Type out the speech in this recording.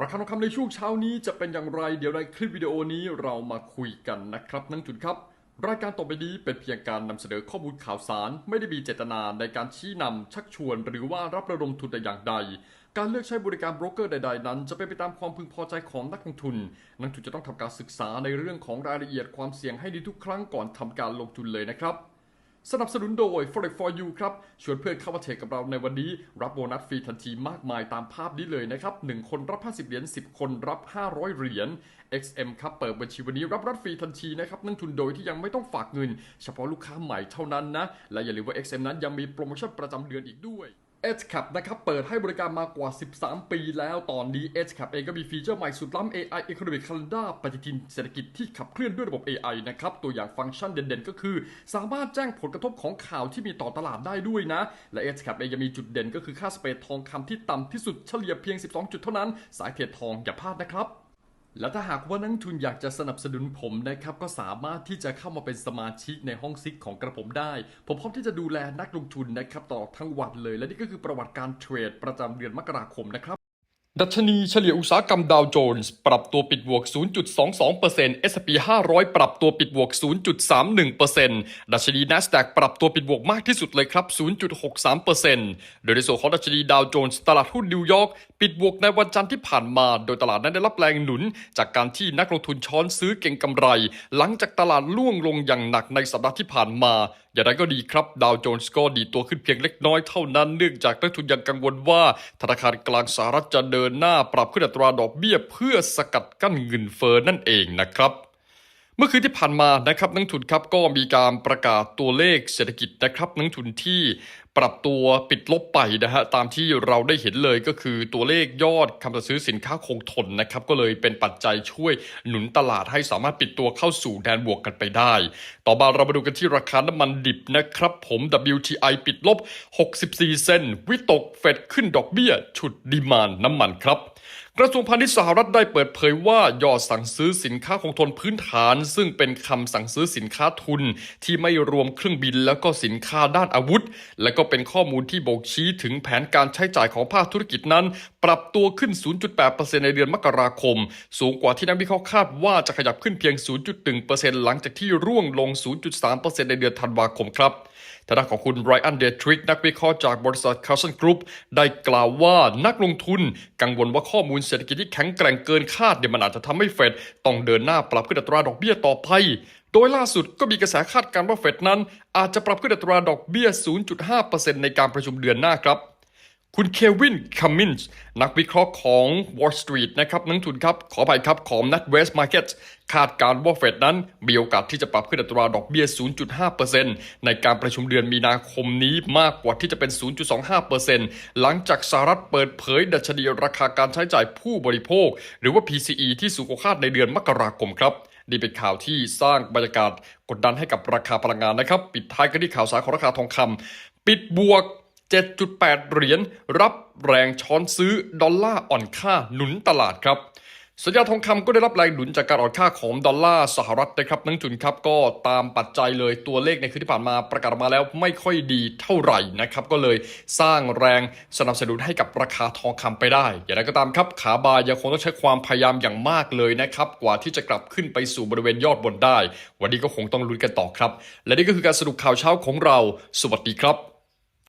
ราคาทองคำในช่วงเช้านี้จะเป็นอย่างไร เดี๋ยวในคลิปวิดีโอนี้เรามาคุยกันนะครับนักจุนครับ รายการต่อไปนี้เป็นเพียงการนำเสนอข้อมูลข่าวสาร ไม่ได้มีเจตนาในการชี้นำชักชวน หรือว่ารับระดมทุนแต่อย่างใด การเลือกใช้บริการโบรกเกอร์ใดๆ นั้น จะเป็นไปตามความพึงพอใจของนักลงทุน นักทุนจะต้องทำการศึกษาในเรื่องของรายละเอียดความเสี่ยงให้ดีทุกครั้งก่อนทำการลงทุนเลยนะครับ สนับสนุนโดย Forex for You ครับ ชวนเพื่อนเข้ามาเทรดกับเราในวันนี้ รับโบนัสฟรีทันทีมากมายตามภาพนี้เลยนะครับ 1 คนรับ 50 เหรียญ 10 คนรับ 500 เหรียญ XM ครับ เปิดบัญชีวันนี้รับรับฟรีทันทีนะครับนังทุนโดยที่ยังไม่ต้องฝากเงิน เฉพาะลูกค้าใหม่เท่านั้นนะ และอย่าลืมว่า XM นั้นยังมีโปรโมชั่นประจำเดือนอีกด้วย Edge Cap นะครับเปิดให้บริการมากว่า 13 ปีแล้วตอนนี้ Edge Cap เองก็มีฟีเจอร์ใหม่สุดล้ำ AI Economic Calendar ปฏิทินเศรษฐกิจที่ขับเคลื่อนด้วยระบบ AI นะครับ ตัวอย่างฟังก์ชันเด่นๆ ก็คือ สามารถแจ้งผลกระทบของข่าวที่มีต่อตลาดได้ด้วยนะ และ Edge Cap เองยังมีจุดเด่นก็คือค่าสเปรดทองคำที่ต่ำที่สุดเฉลี่ยเพียง 12 จุดเท่านั้น สายเทรดทองอย่าพลาดนะครับ และถ้าหากว่านักทุนอยากจะสนับสนุนผมนะครับก็สามารถที่จะเข้ามาเป็นสมาชิกในห้องซิกของกระผมได้ ผมพร้อมที่จะดูแลนักลงทุนนะครับตลอดทั้งวันเลย และนี่ก็คือประวัติการเทรดประจำเดือนมกราคมนะครับ ดัชนีเฉลี่ยอุตสาหกรรมดาวโจนส์ปรับตัวปิดบวก 0.22% S&P 500 ปรับตัวปิดบวก 0.31%ดัชนี NASDAQ ปรับตัวปิดบวกมากที่สุดเลยครับ 0.63%โดยในส่วนของดัชนีดาวโจนส์ตลาดหุ้นนิวยอร์กปิดบวกในวันจันทร์ที่ผ่านมา โดยตลาดนั้นได้รับแรงหนุน จากการที่นักลงทุนช้อนซื้อเก่งกำไร หลังจากตลาดล่วงลงอย่างหนักในสัปดาห์ที่ผ่านมาอย่างไรก็ดีครับดาวโจนส์ก็ดีตัวขึ้นเพียงเล็กน้อยเท่านั้นเนื่องจากนักทุนยังกังวลว่าธนาคารกลางสหรัฐจะเดินนหน้าปรับขึ้นอัตราดอกเบี้ย เพื่อสกัดกั้นเงินเฟ้อนั่นเองนะครับ เมื่อคืนที่ผ่านมานะครับนักทุนครับก็มีการประกาศตัวเลขเศรษฐกิจนะครับนักทุนที่ ปรับตัวปิดลบไปนะฮะตามที่เราได้เห็นเลยก็คือตัวเลขยอดคำสั่งซื้อสินค้าคงทนนะครับก็เลยเป็นปัจจัยช่วยหนุนตลาดให้สามารถปิดตัวเข้าสู่แดนบวกกันไปได้ ต่อมาเรามาดูกันที่ราคาน้ำมันดิบนะครับผม WTI ปิดลบ 64 เซนวิตกเฟดขึ้นดอกเบี้ย ฉุดดีมานน้ำมันครับกระทรวงพาณิชย์สหรัฐได้เปิดเผยว่ายอดสั่งซื้อสินค้าคงทนพื้นฐาน ซึ่งเป็นคำสั่งซื้อสินค้าทุน ที่ไม่รวมเครื่องบินแล้วก็สินค้าด้านอาวุธ และก็เป็นข้อมูลที่บ่งชี้ถึงแผนการใช้จ่ายของภาคธุรกิจนั้น ปรับตัวขึ้น 0.8%ในเดือนมกราคม สูงกว่าที่นักวิเคราะห์คาดว่าจะขยับขึ้นเพียง 0.1%หลังจากที่ร่วงลง 0.3%ในเดือนธันวาคมครับ ทางด้านของคุณไรอันเดทริกนักวิเคราะห์จากบริษัทคาร์สันกรุ๊ปได้กล่าวว่านักลงทุนกังวลว่าข้อมูลเศรษฐกิจที่แข็งแกร่งเกินคาดเนี่ยมันอาจจะทำให้เฟดต้องเดินหน้าปรับขึ้นอัตราดอกเบี้ยต่อไปโดยล่าสุดก็มีกระแสคาดการณ์ว่าเฟดนั้น อาจจะปรับขึ้นอัตราดอกเบี้ย 0.5%ในการประชุมเดือนหน้าครับ คุณเควินคัมมินส์นักวิเคราะห์ของ Wall Street นะครับนักทุนครับ ขออภัยครับ ของ NatWest Markets คาดการว่าเฟดนั้น มีโอกาสที่จะปรับขึ้นอัตราดอกเบี้ย 0.5%ในการประชุมเดือนมีนาคมนี้มากกว่าที่จะเป็น 0.25%หลังจากสหรัฐเปิดเผยดัชนีราคาการใช้จ่ายผู้บริโภค หรือว่า PCE ที่สูงกว่าคาดในเดือนมกราคมครับนี่เป็นข่าวที่สร้างบรรยากาศกดดันให้กับราคาพลังงานนะครับ ปิดท้ายกันที่ข่าวสารของราคาทองคำปิดบวก 7.8 เหรียญรับแรงช้อนซื้อดอลลาร์อ่อนค่าหนุนตลาดครับสัญญาทองคำก็ได้รับแรงหนุนจากการอ่อนค่าของดอลลาร์สหรัฐนะครับนักทุนครับก็ตามปัจจัยเลยตัวเลขในคืนที่ผ่านมาประกาศมาแล้วไม่ค่อยดีเท่าไหร่นะครับก็เลยสร้างแรงสนับสนุนให้กับราคาทองคำไปได้ อย่างไรก็ตามครับขาบายยังคงต้องใช้ความพยายามอย่างมากเลยนะครับกว่าที่จะกลับขึ้นไปสู่บริเวณยอดบนได้ วันนี้ก็คงต้องลุ้นกันต่อครับ และนี่ก็คือการสรุปข่าวเช้าของเรา สวัสดีครับ